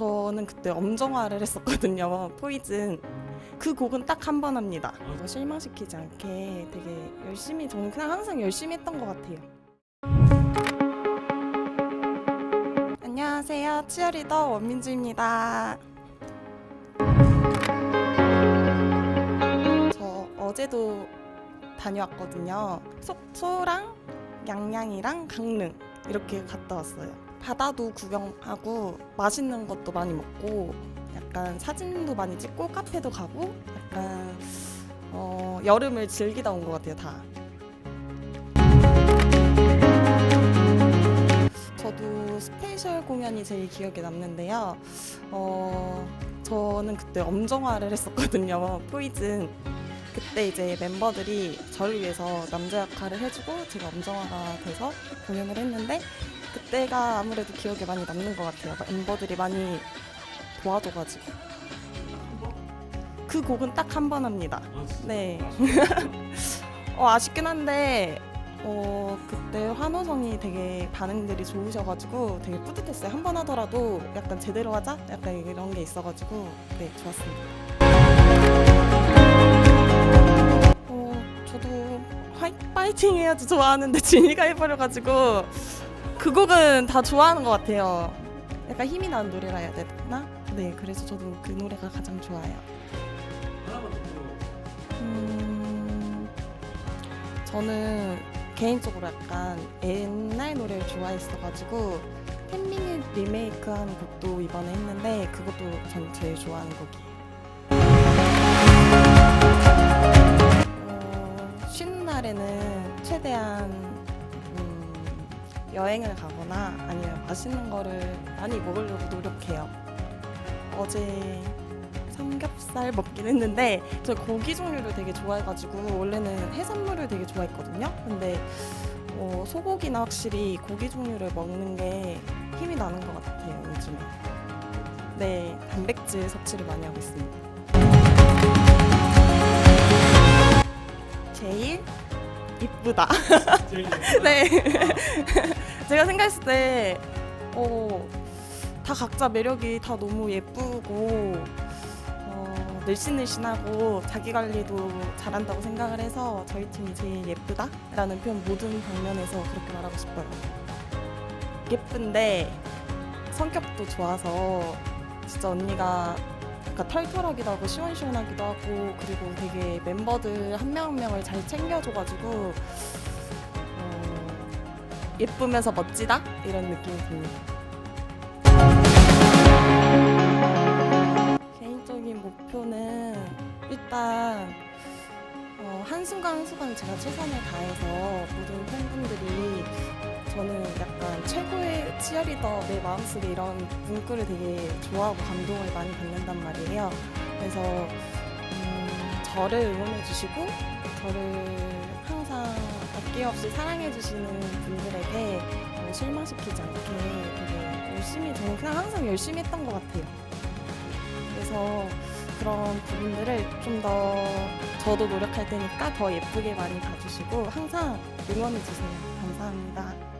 저는 그때 엄정화를 했었거든요. 포이즌. 그 곡은 딱 한 번 합니다. 이거 실망시키지 않게 되게 열심히 저는 그냥 항상 열심히 했던 것 같아요. 안녕하세요. 치어리더 원민주입니다. 저 어제도 다녀왔거든요. 속초랑 양양이랑 강릉 이렇게 갔다 왔어요. 바다도 구경하고 맛있는 것도 많이 먹고 약간 사진도 많이 찍고 카페도 가고 약간 어, 여름을 즐기다 온 것 같아요 다. 저도 스페셜 공연이 제일 기억에 남는데요. 어, 저는 그때 엄정화를 했었거든요. 포이즌. 그때 이제 멤버들이 저를 위해서 남자 역할을 해주고 제가 엄정화가 돼서 공연을 했는데 그때가 아무래도 기억에 많이 남는 것 같아요. 멤버들이 많이 도와줘가지고 그 곡은 딱 한 번 합니다. 네. 어, 아쉽긴 한데 어, 그때 환호성이 되게 반응들이 좋으셔가지고 되게 뿌듯했어요. 한 번 하더라도 약간 제대로 하자? 약간 이런 게 있어가지고 네 좋았습니다. 어, 저도 화이, 파이팅 해야지 좋아하는데 진이가 해버려가지고 그 곡은 다 좋아하는 것 같아요. 약간 힘이 나는 노래라 해야 되나? 네, 그래서 저도 그 노래가 가장 좋아요. 음, 저는 개인적으로 약간 옛날 노래를 좋아했어가지고 텐미닛 리메이크한 곡도 이번에 했는데 그것도 전 제일 좋아하는 곡이에요. 어, 쉬는 날에는 최대한 음, 여행을 가거나 아니면 맛있는 거를 많이 먹으려고 노력해요. 어제 삼겹살 먹긴 했는데 저 고기 종류를 되게 좋아해가지고 원래는 해산물을 되게 좋아했거든요. 근데 어, 소고기나 확실히 고기 종류를 먹는 게 힘이 나는 것 같아요 요즘에. 네, 단백질 섭취를 많이 하고 있습니다. 제일 이쁘다. 네. 제가 생각했을 때, 어, 다 각자 매력이 다 너무 예쁘고, 어, 늘씬늘씬하고 자기 관리도 잘한다고 생각을 해서 저희 팀이 제일 예쁘다라는 표현 모든 방면에서 그렇게 말하고 싶어요. 예쁜데 성격도 좋아서 진짜 언니가 약간 털털하기도 하고 시원시원하기도 하고 그리고 되게 멤버들 한 명 한 명을 잘 챙겨줘가지고 어, 예쁘면서 멋지다 이런 느낌이 듭니다. 개인적인 목표는 일단 어, 한순간 한순간 제가 최선을 다해서 모든 팬분들이 저는 약간 최고의 치어리더 내 마음속에 이런 문구를 되게 좋아하고 감동을 많이 받는단 말이에요. 그래서 음, 저를 응원해 주시고 저를 항상 아낌없이 사랑해 주시는 분들에게 어, 실망시키지 않게 되게 열심히 저는 그냥 항상 열심히 했던 것 같아요. 그래서 그런 부분들을 좀 더 저도 노력할 테니까 더 예쁘게 많이 봐주시고 항상 응원해 주세요. 감사합니다.